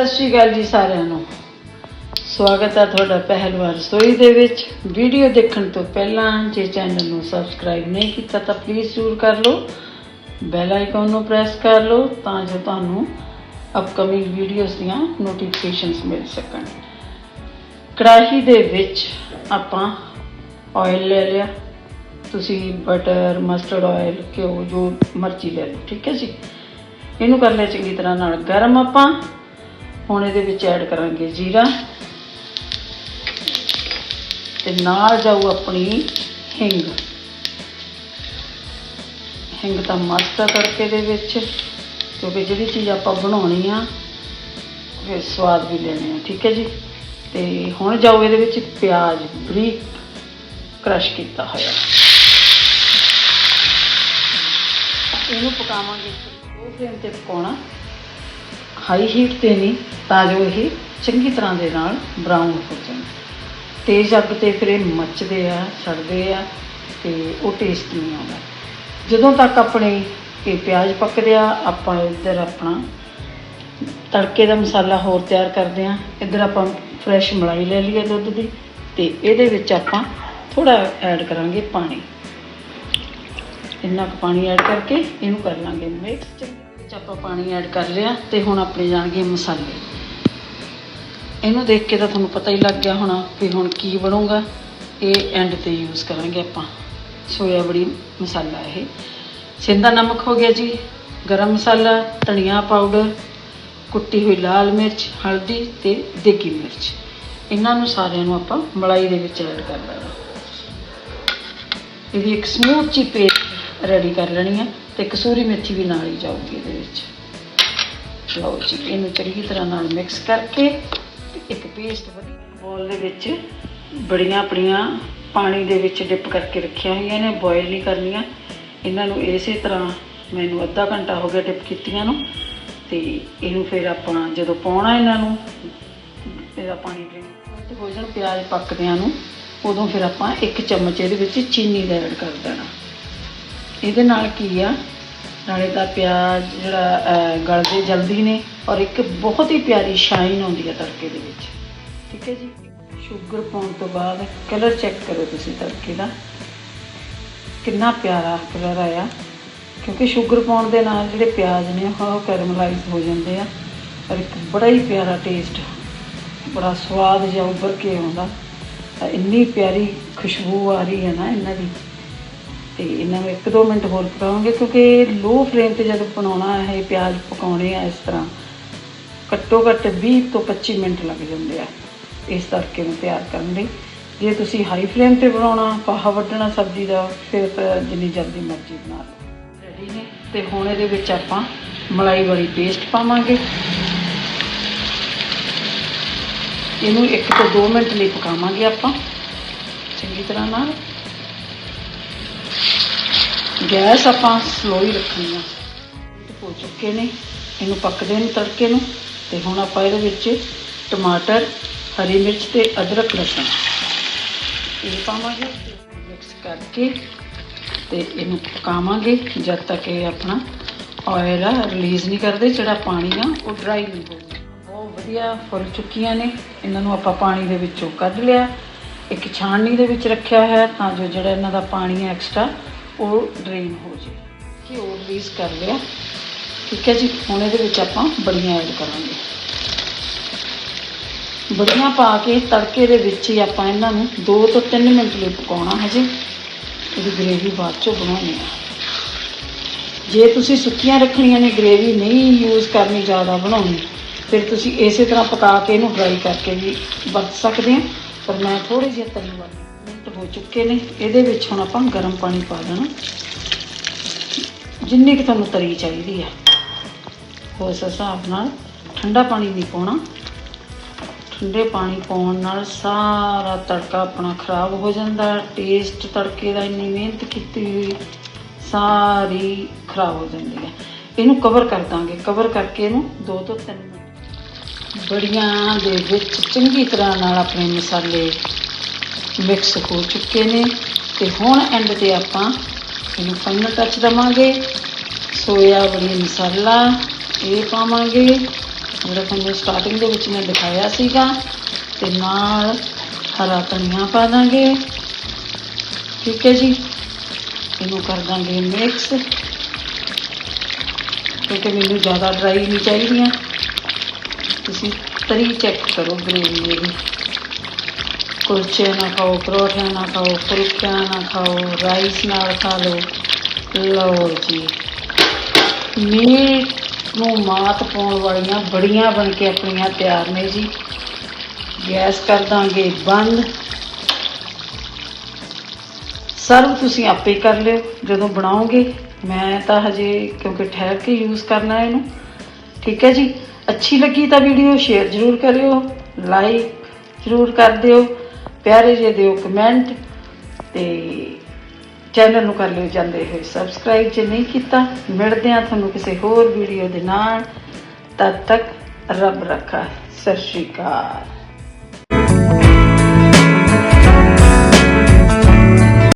ਸਤਿ ਸ਼੍ਰੀ ਅਕਾਲ ਜੀ ਸਾਰਿਆਂ ਨੂੰ। ਸਵਾਗਤ ਹੈ ਤੁਹਾਡਾ ਪਹਿਲਵਾਰ ਰਸੋਈ ਦੇ ਵਿੱਚ। ਵੀਡੀਓ ਦੇਖਣ ਤੋਂ ਪਹਿਲਾਂ ਜੇ ਚੈਨਲ ਨੂੰ ਸਬਸਕ੍ਰਾਈਬ ਨਹੀਂ ਕੀਤਾ ਤਾਂ ਪਲੀਜ਼ ਜ਼ਰੂਰ ਕਰ ਲਓ। ਬੈਲ ਆਈਕਨ ਨੂੰ ਪ੍ਰੈਸ ਕਰ ਲਓ ਤਾਂ ਜੋ ਤੁਹਾਨੂੰ ਅਪਕਮਿੰਗ ਵੀਡੀਓਜ਼ ਦੀਆਂ ਨੋਟੀਫਿਕੇਸ਼ਨਸ ਮਿਲ ਸਕਣ। ਕੜਾਹੀ ਦੇ ਵਿੱਚ ਆਪਾਂ ਆਇਲ ਲੈ ਲਿਆ। ਤੁਸੀਂ ਬਟਰ ਮਸਟਰਡ ਆਇਲ ਘਿਓ ਜੋ ਮਰਜ਼ੀ ਲੈ ਲਓ, ਠੀਕ ਹੈ ਜੀ? ਇਹਨੂੰ ਕਰ ਲਿਆ ਚੰਗੀ ਤਰ੍ਹਾਂ ਨਾਲ। ਗਰਮ ਆਪਾਂ ਹੁਣ ਇਹਦੇ ਵਿੱਚ ਐਡ ਕਰਾਂਗੇ ਜੀਰਾ। ਤੇ ਨਾਲ ਜਾਊ ਆਪਣੀ ਹਿੰਗ। ਹਿੰਗ ਤਾਂ ਮਸਤ ਆ ਤੜਕੇ ਦੇ ਵਿੱਚ, ਕਿਉਂਕਿ ਜਿਹੜੀ ਚੀਜ਼ ਆਪਾਂ ਬਣਾਉਣੀ ਆ, ਫਿਰ ਸਵਾਦ ਵੀ ਲੈਣੇ ਆ, ਠੀਕ ਹੈ ਜੀ? ਤੇ ਹੁਣ ਜਾਓ ਇਹਦੇ ਵਿੱਚ ਪਿਆਜ਼ ਬਰੀਕ ਕ੍ਰਸ਼ ਕੀਤਾ ਹੋਇਆ। ਇਹਨੂੰ ਪਕਾਵਾਂਗੇ। ਉਹ ਫਲੇਮ ਤੇ ਪਕਾਉਣਾ। ਹਾਈ ਹੀਟ ਤੇ ਨਹੀਂ। ਤਾਂ ਜੋ ਇਹ ਚੰਗੀ ਤਰ੍ਹਾਂ ਦੇ ਨਾਲ ਬਰਾਊਨ ਹੋ ਜਾਣ। ਤੇਜ਼ ਅੱਗ ਤੇ ਫਿਰ ਇਹ ਮੱਚਦੇ ਆ, ਸੜਦੇ ਆ ਤੇ ਉਹ ਟੇਸਟ ਨਹੀਂ ਆਉਂਦਾ। ਜਦੋਂ ਤੱਕ ਆਪਣੇ ਇਹ ਪਿਆਜ਼ ਪੱਕਦੇ ਆ, ਆਪਾਂ ਇੱਧਰ ਆਪਣਾ ਤੜਕੇ ਦਾ ਮਸਾਲਾ ਹੋਰ ਤਿਆਰ ਕਰਦੇ ਆ। ਇੱਧਰ ਆਪਾਂ ਫਰੈਸ਼ ਮਲਾਈ ਲੈ ਲਈ ਹੈ ਦੁੱਧ ਦੀ ਤੇ ਇਹਦੇ ਵਿੱਚ ਆਪਾਂ ਥੋੜਾ ਐਡ ਕਰਾਂਗੇ ਪਾਣੀ। ਇੰਨਾ ਕੁ ਪਾਣੀ ਐਡ ਕਰਕੇ ਇਹਨੂੰ ਕਰ ਲਾਂਗੇ ਮਿਕਸ ਵਿੱਚ ਆਪਾਂ ਪਾਣੀ ਐਡ ਕਰ ਲਿਆ ਤੇ ਹੁਣ ਆਪਣੇ ਜਾਣਗੇ ਮਸਾਲੇ। ਇਹਨੂੰ ਦੇਖ ਕੇ ਤਾਂ ਤੁਹਾਨੂੰ ਪਤਾ ਹੀ ਲੱਗ ਗਿਆ ਹੋਣਾ ਵੀ ਹੁਣ ਕੀ ਬਣੂਗਾ। ਇਹ ਐਂਡ ਤੇ ਯੂਜ਼ ਕਰਾਂਗੇ ਆਪਾਂ। ਸੋਇਆ ਬੜੀ ਮਸਾਲਾ ਇਹ। ਸਿੰਦਾ ਨਮਕ ਹੋ ਗਿਆ ਜੀ। ਗਰਮ ਮਸਾਲਾ, ਧਨੀਆ ਪਾਊਡਰ ਕੁੱਟੀ ਹੋਈ ਲਾਲ ਮਿਰਚ, ਹਲਦੀ ਤੇ ਦੇਗੀ ਮਿਰਚ। ਇਹਨਾਂ ਨੂੰ ਸਾਰਿਆਂ ਨੂੰ ਆਪਾਂ ਮਲਾਈ ਦੇ ਵਿੱਚ ਐਡ ਕਰ ਲੈਣਾ। ਇਹਦੀ ਇੱਕ ਸਮੂਥ ਜੀ ਪੇਸਟ ਰੈਡੀ ਕਰ ਲੈਣੀ ਹੈ ਤੇ ਕਸੂਰੀ ਮੇਥੀ ਵੀ ਨਾਲ ਹੀ ਜਾਊਗੀ ਇਹਦੇ ਵਿੱਚ। ਲਓ ਜੀ, ਇਹਨੂੰ ਚੰਗੀ ਤਰ੍ਹਾਂ ਨਾਲ ਮਿਕਸ ਕਰਕੇ ਇੱਕ ਪੇਸਟ ਵਧੀਆ ਬੋਲ ਦੇ ਵਿੱਚ ਬੜੀਆਂ ਆਪਣੀਆਂ ਪਾਣੀ ਦੇ ਵਿੱਚ ਡਿਪ ਕਰਕੇ ਰੱਖੀਆਂ ਹੋਈਆਂ ਨੇ ਬੋਇਲ ਨਹੀਂ ਕਰਨੀਆਂ। ਇਹਨਾਂ ਨੂੰ ਇਸੇ ਤਰ੍ਹਾਂ ਮੈਨੂੰ ਅੱਧਾ ਘੰਟਾ ਹੋ ਗਿਆ ਡਿਪ ਕੀਤੀਆਂ ਨੂੰ ਤੇ ਇਹਨੂੰ ਫਿਰ ਆਪਾਂ ਜਦੋਂ ਪਾਉਣਾ ਇਹਨਾਂ ਨੂੰ ਇਹਦਾ ਪਾਣੀ ਡਰੇਨ ਤੇ ਹੋ ਜਾਣ ਪਿਆਜ਼ ਪੱਕਦਿਆਂ ਨੂੰ ਉਦੋਂ ਫਿਰ ਆਪਾਂ ਇੱਕ ਚਮਚ ਇਹਦੇ ਵਿੱਚ ਚੀਨੀ ਦਾ ਐਡ ਕਰ ਦੇਣਾ। ਇਹਦੇ ਨਾਲ ਕੀ ਆ? ਨਾਲੇ ਤਾਂ ਪਿਆਜ਼ ਜਿਹੜਾ ਅਹ, ਗਲਦੇ ਜਲਦੀ ਨੇ ਔਰ ਇੱਕ ਬਹੁਤ ਹੀ ਪਿਆਰੀ ਸ਼ਾਈਨ ਆਉਂਦੀ ਹੈ ਤੜਕੇ ਦੇ ਵਿੱਚ। ਠੀਕ ਹੈ ਜੀ? ਸ਼ੂਗਰ ਪਾਉਣ ਤੋਂ ਬਾਅਦ ਕਲਰ ਚੈੱਕ ਕਰੋ ਤੁਸੀਂ ਤੜਕੇ ਦਾ। ਕਿੰਨਾ ਪਿਆਰਾ ਕਲਰ ਆਇਆ। ਕਿਉਂਕਿ ਸ਼ੂਗਰ ਪਾਉਣ ਦੇ ਨਾਲ ਜਿਹੜੇ ਪਿਆਜ਼ ਨੇ, ਉਹ ਕੈਰਮਲਾਈਜ਼ ਹੋ ਜਾਂਦੇ ਆ। ਔਰ ਇੱਕ ਬੜਾ ਹੀ ਪਿਆਰਾ ਟੇਸਟ ਬੜਾ ਸਵਾਦ ਜਿਹਾ ਉੱਭਰ ਕੇ ਆਉਂਦਾ। ਇੰਨੀ ਪਿਆਰੀ ਖੁਸ਼ਬੂ ਆ ਰਹੀ ਹੈ ਨਾ ਇਹਨਾਂ ਦੀ। ਤੇ ਇਹਨਾਂ ਨੂੰ 1-2 ਮਿੰਟ ਹੋਰ ਪਕਾਵਾਂਗੇ, ਕਿਉਂਕਿ ਲੋ ਫਲੇਮ ਤੇ ਜਦੋਂ ਬਣਾਉਣਾ ਹੈ ਪਿਆਜ਼ ਪਕਾਉਣੇ ਆ ਇਸ ਤਰ੍ਹਾਂ। ਘੱਟੋ ਘੱਟ 20 ਤੋਂ 25 ਮਿੰਟ ਲੱਗ ਜਾਂਦੇ ਆ। ਇਸ ਤੜਕੇ ਨੂੰ ਤਿਆਰ ਕਰਨ ਲਈ। ਜੇ ਤੁਸੀਂ ਹਾਈ ਫਲੇਮ ਤੇ ਬਣਾਉਣਾ, ਪਾਹਾ ਵੱਢਣਾ ਸਬਜ਼ੀ ਦਾ, ਫਿਰ ਜਿੰਨੀ ਜਲਦੀ ਮਰਜ਼ੀ ਬਣਾ ਲਓ। ਰੈਡੀ ਨੇ? ਤੇ ਹੁਣ ਇਹਦੇ ਵਿੱਚ ਆਪਾਂ ਮਲਾਈ ਵਾਲੀ ਪੇਸਟ ਪਾਵਾਂਗੇ। ਇਹਨੂੰ 1 ਤੋਂ 2 ਮਿੰਟ ਲਈ ਪਕਾਵਾਂਗੇ ਆਪਾਂ। ਚੰਗੀ ਤਰ੍ਹਾਂ ਨਾਲ। ਗੈਸ ਆਪਾਂ ਸਲੋ ਹੀ ਰੱਖਣੀ ਆ। ਹੋ ਚੁੱਕੇ ਨੇ। ਇਹਨੂੰ ਪੱਕਦੇ ਨੂੰ ਤੜਕੇ ਨੂੰ। ਤੇ ਹੁਣ ਆਪਾਂ ਇਹਦੇ ਵਿੱਚ ਟਮਾਟਰ, ਹਰੀ ਮਿਰਚ ਤੇ ਅਦਰਕ ਲਸਣ। ਇਹ ਪਾਵਾਂਗੇ ਮਿਕਸ ਕਰਕੇ ਤੇ ਇਹਨੂੰ ਪਕਾਵਾਂਗੇ। ਜਦ ਤੱਕ ਇਹ ਆਪਣਾ ਆਇਲ ਆ ਰਿਲੀਜ਼ ਨਹੀਂ ਕਰਦੇ, ਜਿਹੜਾ ਪਾਣੀ ਆ, ਉਹ ਡਰਾਈ ਨਹੀਂ ਹੋਊਗਾ। ਬਹੁਤ ਵਧੀਆ ਫੁੱਲ ਚੁੱਕੀਆਂ ਨੇ। ਇਹਨਾਂ ਨੂੰ ਆਪਾਂ ਪਾਣੀ ਦੇ ਵਿੱਚੋਂ ਕੱਢ ਲਿਆ। ਇੱਕ ਛਾਣਨੀ ਦੇ ਵਿੱਚ ਰੱਖਿਆ ਹੈ ਤਾਂ ਜੋ ਜਿਹੜਾ ਇਹਨਾਂ ਦਾ ਪਾਣੀ ਹੈ ਐਕਸਟਰਾ ਉਹ ਡਰੇਨ ਹੋ ਜੇ ਘਿਓ ਰਿਲੀਜ਼ ਕਰ ਲਿਆ। ਠੀਕ ਹੈ ਜੀ ਹੁਣ ਇਹਦੇ ਵਿੱਚ ਆਪਾਂ ਬੜੀਆਂ ਐਡ ਕਰਾਂਗੇ। ਬੜੀਆਂ ਪਾ ਕੇ ਤੜਕੇ ਦੇ ਵਿੱਚ ਹੀ ਆਪਾਂ ਇਹਨਾਂ ਨੂੰ 2 ਤੋਂ 3 ਮਿੰਟ ਲਈ ਪਕਾਉਣਾ ਹਜੇ। ਇਹਦੀ ਗ੍ਰੇਵੀ ਬਾਅਦ ਚੋਂ ਬਣਾਉਣੀ ਆ। ਜੇ ਤੁਸੀਂ ਸੁੱਕੀਆਂ ਰੱਖਣੀਆਂ ਨੇ ਗ੍ਰੇਵੀ ਨਹੀਂ ਯੂਜ਼ ਕਰਨੀ ਜ਼ਿਆਦਾ ਬਣਾਉਣੀ, ਫਿਰ ਤੁਸੀਂ ਇਸੇ ਤਰ੍ਹਾਂ ਪਕਾ ਕੇ ਇਹਨੂੰ ਫਰਾਈ ਕਰਕੇ ਵੀ ਵਰਤ ਸਕਦੇ ਆ। ਪਰ ਮੈਂ ਥੋੜੀ ਜਿਹੀ ਤਰੀ ਵਾਲੀ ਮਿੰਟ ਹੋ ਚੁੱਕੇ ਨੇ। ਇਹਦੇ ਵਿੱਚ ਹੁਣ ਆਪਾਂ ਗਰਮ ਪਾਣੀ ਪਾ ਦੇਣਾ। ਜਿੰਨੀ ਕਿ ਤੁਹਾਨੂੰ ਤਰੀ ਚਾਹੀਦੀ ਆ। ਉਸ ਹਿਸਾਬ ਨਾਲ ਠੰਡਾ ਪਾਣੀ ਨਹੀਂ ਪਾਉਣਾ। ਠੰਡੇ ਪਾਣੀ ਪਾਉਣ ਨਾਲ ਸਾਰਾ ਤੜਕਾ ਆਪਣਾ ਖਰਾਬ ਹੋ ਜਾਂਦਾ ਟੇਸਟ ਤੜਕੇ ਦਾ ਇੰਨੀ ਮਿਹਨਤ ਕੀਤੀ ਹੋਈ ਸਾਰੀ ਖਰਾਬ ਹੋ ਜਾਂਦੀ ਹੈ। ਇਹਨੂੰ ਕਵਰ ਕਰ ਦਾਂਗੇ। ਕਵਰ ਕਰਕੇ ਇਹਨੂੰ 2 ਤੋਂ 3 ਮਿੰਟ ਬੜੀਆਂ ਦੇ ਵਿੱਚ ਚੰਗੀ ਤਰ੍ਹਾਂ ਨਾਲ ਆਪਣੇ ਮਸਾਲੇ ਮਿਕਸ ਹੋ ਚੁੱਕੇ ਨੇ। ਤੇ ਹੁਣ ਐਂਡ ਤੇ ਆਪਾਂ ਇਹਨੂੰ ਫਾਈਨਲ ਟੱਚ ਦਵਾਂਗੇ। ਸੋਇਆ ਬੜੀ ਮਸਾਲਾ ਇਹ ਪਾਵਾਂਗੇ। ਜਿਹੜਾ ਤੁਹਾਨੂੰ ਸਟਾਰਟਿੰਗ ਦੇ ਵਿੱਚ ਮੈਂ ਦਿਖਾਇਆ ਸੀਗਾ, ਤੇ ਨਾਲ ਹਰਾ ਧਨੀਆ ਪਾ ਦਾਂਗੇ। ਠੀਕ ਹੈ ਜੀ? ਇਹਨੂੰ ਕਰ ਦਾਂਗੇ ਮਿਕਸ ਕਿਉਂਕਿ ਮੈਨੂੰ ਜ਼ਿਆਦਾ ਡਰਾਈ ਨਹੀਂ ਚਾਹੀਦੀਆਂ। ਤੁਸੀਂ ਤਰੀ ਚੈੱਕ ਕਰੋ ਗ੍ਰੇਵੀ ਇਹਦੀ ਕੁਲਚੇ ਨਾ ਖਾਓ ਪਰੌਠੇ ਨਾ ਖਾਓ ਫੁਲਕਿਆਂ ਨਾ ਖਾਓ ਰਾਈਸ ਨਾਲ ਖਾ ਲਓ। ਲਓ ਜੀ। ਮੀਟ ਨੂੰ ਮਾਤ ਪਾਉਣ ਵਾਲੀਆਂ ਬੜੀਆਂ ਬਣ ਕੇ ਆਪਣੀਆਂ ਤਿਆਰ ਨੇ ਜੀ। ਗੈਸ ਕਰ ਦਾਂਗੇ ਬੰਦ। ਸਰਵ ਤੁਸੀਂ ਆਪੇ ਕਰ ਲਿਓ, ਜਦੋਂ ਬਣਾਓਗੇ। ਮੈਂ ਤਾਂ ਹਜੇ ਕਿਉਂਕਿ ਠਹਿਰ ਕੇ ਯੂਜ਼ ਕਰਨਾ ਹੈ ਇਹਨੂੰ। ਠੀਕ ਹੈ ਜੀ? ਅੱਛੀ ਲੱਗੀ ਤਾਂ ਵੀਡੀਓ ਸ਼ੇਅਰ ਜ਼ਰੂਰ ਕਰਿਓ ਲਾਈਕ ਜ਼ਰੂਰ ਕਰ ਦਿਓ। ਪਿਆਰੇ ਜਿਹੇ ਦਿਓ ਕਮੈਂਟ ਤੇ ਚੈਨਲ ਨੂੰ ਕਰ ਲਿਓ ਜਾਂਦੇ ਹੋਏ ਸਬਸਕ੍ਰਾਈਬ ਜੇ ਨਹੀਂ ਕੀਤਾ, ਮਿਲਦੇ ਆ ਤੁਹਾਨੂੰ ਕਿਸੇ ਹੋਰ ਵੀਡੀਓ ਦੇ ਨਾਲ। ਤਦ ਤੱਕ ਰੱਬ ਰੱਖਾ। ਸਤਿ ਸ਼੍ਰੀ ਅਕਾਲ।